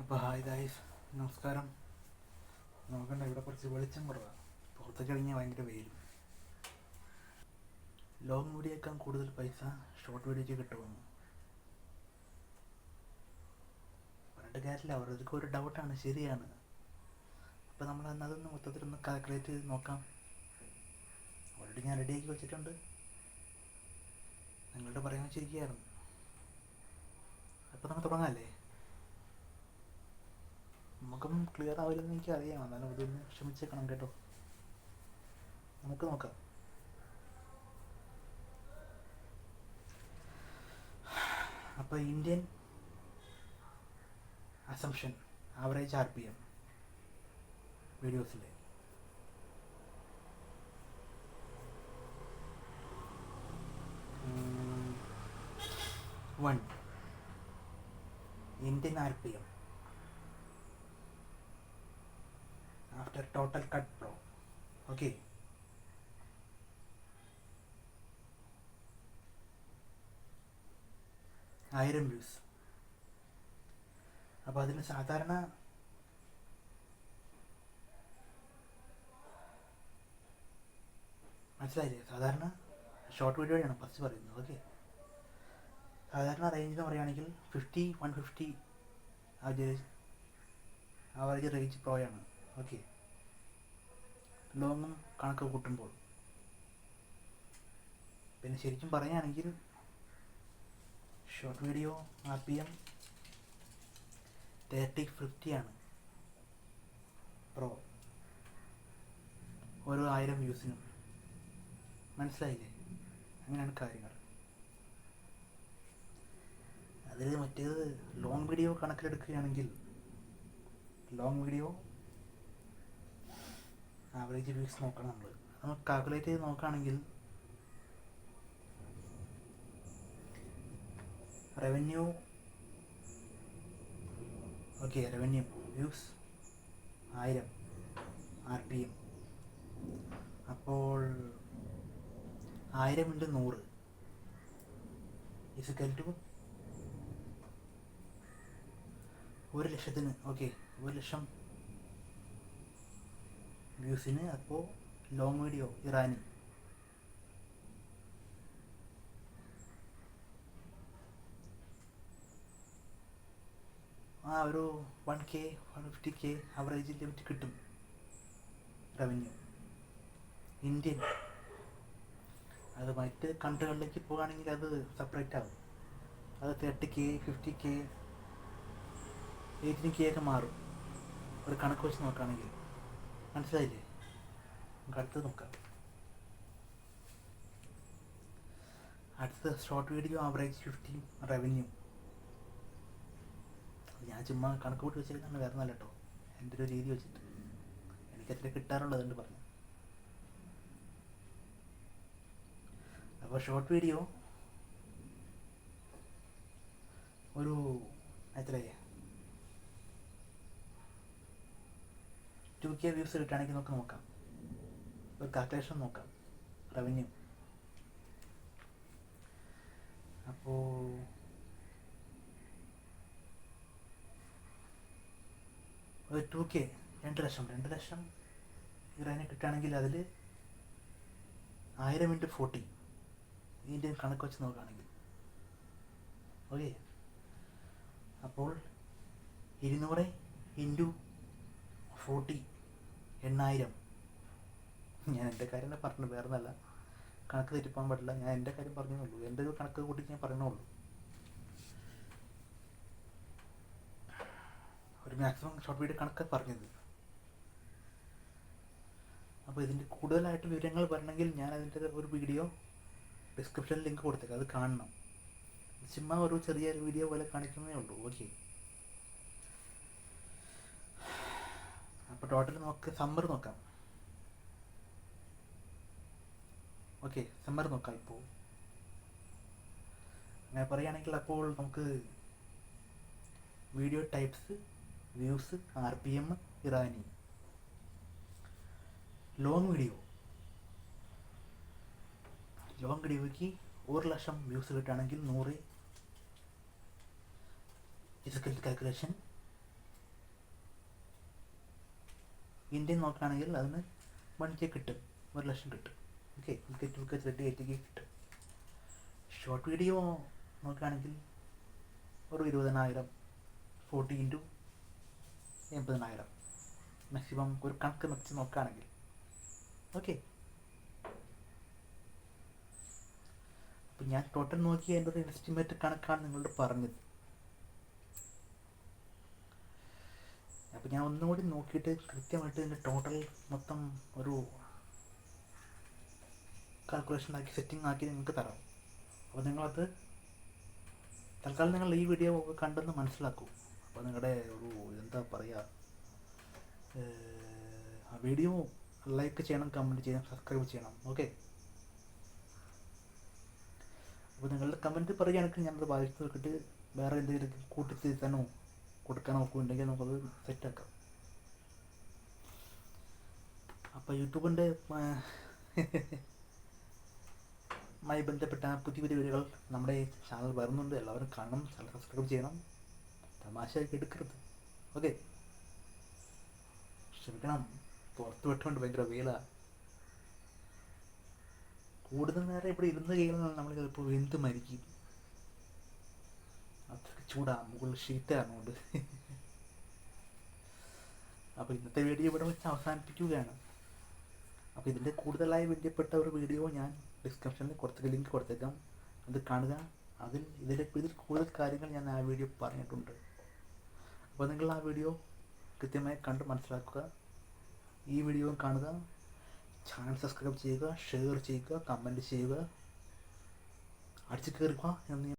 അപ്പോൾ hi guys നമസ്കാരം. നോക്കണ്ട ഇവിടെ കുറച്ച് വെളിച്ചം കുറവാണ് പുറത്തേക്ക് ഇറങ്ങിയാൽ ഭയങ്കര വെയിലും. ലോങ് വീഡിയോക്കാൻ കൂടുതൽ പൈസ ഷോർട്ട് വീഡിയോക്ക് കിട്ടുമെന്ന് പറഞ്ഞിട്ട് കാര്യമില്ല അവർക്ക് ഒരു ഡൗട്ടാണ് ശരിയാണ്. അപ്പോൾ നമ്മൾ അതൊന്ന് മൊത്തത്തിലൊന്ന് കാൽക്കുലേറ്റ് ചെയ്ത് നോക്കാം. ഓൾറെഡി ഞാൻ റെഡിയാക്കി വെച്ചിട്ടുണ്ട്. നിങ്ങളുടെ പറയാൻ വെച്ചിരിക്കുകയായിരുന്നു അപ്പോൾ നമുക്ക് തുടങ്ങാമല്ലേ നമുക്കും ക്ലിയർ ആവില്ലെന്ന് എനിക്ക് അറിയാം. എന്നാലും അതൊന്ന് ക്ഷമിച്ചേക്കണം കേട്ടോ. നമുക്ക് നോക്കാം. അപ്പോൾ Indian assumption average R P M വീഡിയോസിലെ one Indian R P M. After total cut pro okay. ആയിരം വ്യൂസ് അപ്പോൾ അതിന് സാധാരണ മനസ്സിലായില്ലേ? സാധാരണ ഷോർട്ട് വീഡിയോയാണ് ഫസ്റ്റ് പറയുന്നത്. ഓക്കെ സാധാരണ റേഞ്ച് പറയുകയാണെങ്കിൽ fifty one fifty average average range പ്രോയാണ് okay. ലോങ്ങും കണക്ക് കൂട്ടുമ്പോൾ. പിന്നെ ശരിക്കും പറയുകയാണെങ്കിൽ short video R P M thirty fifty ആണ്. പ്രോ ഓരോ ആയിരം വ്യൂസിനും മനസ്സിലായില്ലേ? അങ്ങനെയാണ് കാര്യങ്ങൾ. അതിൽ മറ്റേത് ലോങ് വീഡിയോ കണക്കിലെടുക്കുകയാണെങ്കിൽ ലോങ് വീഡിയോ ആവറേജ് വ്യൂസ് നോക്കണം നമ്മൾ നമ്മൾ കാൽക്കുലേറ്റ് ചെയ്ത് നോക്കുകയാണെങ്കിൽ റവന്യൂ ഓക്കെ റവന്യൂ വ്യൂസ് ആയിരം ആർ പി എം അപ്പോൾ ആയിരം ഇന്റു നൂറ് ഇസിക്കൽ ടു ഒരു ലക്ഷത്തിന് ഓക്കെ ഒരു ലക്ഷം വ്യൂസിന് അപ്പോൾ ലോങ് വീഡിയോ ഇറാനി. ആ ഒരു one K one fifty K average limit കിട്ടും. റവന്യൂ ഇന്ത്യൻ അത് മറ്റ് കൺട്രികളിലേക്ക് പോകുകയാണെങ്കിൽ അത് സെപ്പറേറ്റ് ആകും അത് thirty K fifty K eighteen K ഒക്കെ മാറും. ഒരു കണക്ക് വെച്ച് നോക്കുകയാണെങ്കിൽ മനസ്സിലായില്ലേ? നമുക്ക് അടുത്തത് നോക്കാം. അടുത്ത short video average fifteen revenue ഞാൻ ചുമ്മാ കണക്ക് കൂട്ടി വെച്ചിരിക്കുന്നതാണ് വരുന്നല്ല കേട്ടോ. എന്റെ ഒരു രീതി വെച്ചിട്ട്. എനിക്ക് എത്ര കിട്ടാറുള്ളത് എന്ന് പറഞ്ഞു. അപ്പോൾ ഷോർട്ട് വീഡിയോ ഒരു എത്രയാ ടു കെ വ്യൂസ് കിട്ടുകയാണെങ്കിൽ നമുക്ക് നോക്കാം. ഒരു കാൽക്കുലേഷൻ നോക്കാം. റവന്യൂ അപ്പോൾ ഒരു ടു കെ രണ്ട് ലക്ഷം. രണ്ട് ലക്ഷം ഇറാനെ കിട്ടുകയാണെങ്കിൽ അതിൽ ആയിരം ഇന്റു ഫോർട്ടി ഇതിന്റെ കണക്ക് വെച്ച് നോക്കുകയാണെങ്കിൽ. ഓക്കെ അപ്പോൾ ഇരുന്നൂറ് ഇന്റു ഫോർട്ടി എണ്ണായിരം. ഞാൻ എന്റെ കാര്യം തന്നെ പറഞ്ഞു വേറെ നല്ല കണക്ക് തെറ്റിപ്പോകാൻ പാടില്ല. ഞാൻ എന്റെ കാര്യം പറഞ്ഞേ എന്റെ ഒരു കണക്ക് കൂട്ടി ഞാൻ പറയണുള്ളൂ ഒരു മാക്സിമം ഷോർട്ട് വീഡിയോ കണക്ക് പറഞ്ഞത്. അപ്പോൾ ഇതിന്റെ കൂടുതലായിട്ട് വിവരങ്ങൾ വരണമെങ്കിൽ ഞാൻ അതിന്റെ ഒരു വീഡിയോ ഡിസ്ക്രിപ്ഷനിൽ ലിങ്ക് കൊടുത്തേക്കാം. അത് കാണണം. ചുമ്മാ ഒരു ചെറിയ വീഡിയോ പോലെ കാണിക്കുന്നേ ഉള്ളൂ. ഓക്കെ അപ്പോൾ ടോട്ടൽ നമുക്ക് സമ്മർ നോക്കാം. ഓക്കെ സമ്മർ നോക്കാം ഇപ്പോൾ അങ്ങനെ പറയുകയാണെങ്കിൽ അപ്പോൾ നമുക്ക് video types views R P M Irani. Long video long വീഡിയോയ്ക്ക് ഒരു ലക്ഷം വ്യൂസ് കിട്ടുകയാണെങ്കിൽ നൂറ് ഫിസിക്കൽ കാൽക്കുലേഷൻ ഇന്ത്യൻ നോക്കുകയാണെങ്കിൽ അതിന് വൺ കെ കിട്ടും. ഒരു ലക്ഷം കിട്ടും. ഓക്കെ നമുക്ക് two K three eight K കിട്ടും. ഷോർട്ട് വീഡിയോ നോക്കുകയാണെങ്കിൽ ഒരു ഇരുപതിനായിരം ഫോർട്ടി ഇന്റു എൺപതിനായിരം. മാക്സിമം ഒരു കണക്ക് വെച്ച് നോക്കുകയാണെങ്കിൽ. ഓക്കെ അപ്പം ഞാൻ ടോട്ടൽ നോക്കി എന്റെ ഒരു എസ്റ്റിമേറ്റ് കണക്കാണ് നിങ്ങളോട് പറഞ്ഞത്. അപ്പം ഞാൻ ഒന്നുകൂടി നോക്കിയിട്ട് കൃത്യമായിട്ട് ഇതിന്റെ ടോട്ടൽ മൊത്തം ഒരു കാൽക്കുലേഷൻ ആക്കി സെറ്റിംഗ് ആക്കി നിങ്ങൾക്ക് തരാം. അപ്പോൾ നിങ്ങളത് തൽക്കാലം നിങ്ങൾ ഈ വീഡിയോ കണ്ടെന്ന് മനസ്സിലാക്കൂ. അപ്പോൾ നിങ്ങളുടെ ഒരു എന്താ പറയുക വീഡിയോ ലൈക്ക് ചെയ്യണം കമന്റ് ചെയ്യണം സബ്സ്ക്രൈബ് ചെയ്യണം. ഓക്കെ അപ്പോൾ നിങ്ങളുടെ കമന്റ് പറയുകയാണെങ്കിൽ ഞാനത് വായിച്ചു നോക്കിയിട്ട് വേറെ എന്തെങ്കിലും കൂട്ടിത്തിരുത്താനോ കൊടുക്കാൻ നോക്കുന്നുണ്ടെങ്കിൽ നമുക്കത് സെറ്റാക്കാം അപ്പോൾ യൂട്യൂബിന്റെ മായി ബന്ധപ്പെട്ട പുതിയ പുതിയ വീഡിയോകൾ നമ്മുടെ ചാനൽ വരുന്നുണ്ട്. എല്ലാവരും കാണണം ചാനൽ സബ്സ്ക്രൈബ് ചെയ്യണം. തമാശ എടുക്കരുത്. ഓക്കെ ക്ഷമിക്കണം. പുറത്ത് വിട്ടുകൊണ്ട് ഭയങ്കര വേല. കൂടുതൽ നേരം ഇവിടെ ഇരുന്ന് കഴിയുന്ന നമ്മൾ ചിലപ്പോൾ എന്ത് മരിക്കും? അത്രയ്ക്ക് ചൂടാ മുകളിൽ ഷീറ്റാണുകൊണ്ട് അപ്പോൾ ഇന്നത്തെ വീഡിയോ ഇവിടെ വെച്ച് അവസാനിപ്പിക്കുകയാണ്. അപ്പോൾ ഇതിന്റെ കൂടുതലായി ബന്ധപ്പെട്ട ഒരു വീഡിയോ ഞാൻ ഡിസ്ക്രിപ്ഷനിൽ കുറച്ച് ലിങ്ക് കൊടുത്തേക്കാം. അത് കാണുക. അതിൽ ഇതിലെ ഇതിൽ കൂടുതൽ കാര്യങ്ങൾ ഞാൻ ആ വീഡിയോ പറഞ്ഞിട്ടുണ്ട്. അപ്പോൾ നിങ്ങൾ ആ വീഡിയോ കൃത്യമായി കണ്ട് മനസ്സിലാക്കുക. ഈ വീഡിയോ കാണുക. ചാനൽ സബ്സ്ക്രൈബ് ചെയ്യുക ഷെയർ ചെയ്യുക കമന്റ് ചെയ്യുക. അടിച്ചു കയറുക എന്ന്